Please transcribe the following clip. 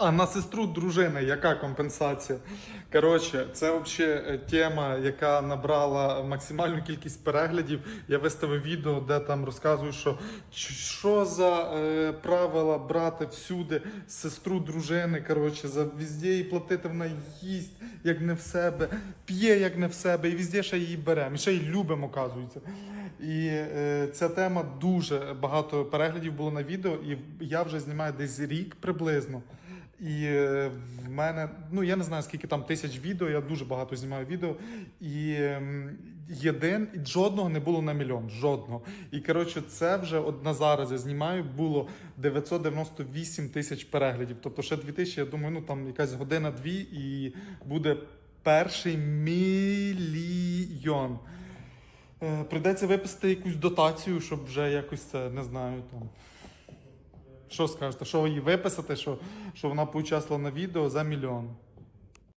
А на сестру дружини яка компенсація? Коротше, це взагалі тема, яка набрала максимальну кількість переглядів. Я виставив відео, де там розказую, що що за е, правила брати всюди сестру дружини. Коротше, за везде їй платити вона їсть, як не в себе, п'є, як не в себе, і везде ще її беремо. І ще й любимо, оказується. І е, ця тема дуже багато переглядів було на відео, і я вже знімаю десь рік приблизно. І е, в мене, ну я не знаю скільки там тисяч відео, я дуже багато знімаю відео. І ем, єдин, жодного не було на мільйон. Жодного. І коротше, це вже от на зараз я знімаю, було 998 тисяч переглядів. Тобто ще 2000, я думаю, ну там якась година-дві, і буде перший мільйон. Е, Прийдеться виписати якусь дотацію, щоб вже якось це не знаю там. Що скажете? Що її виписати, що, що вона поучаствувала на відео за мільйон?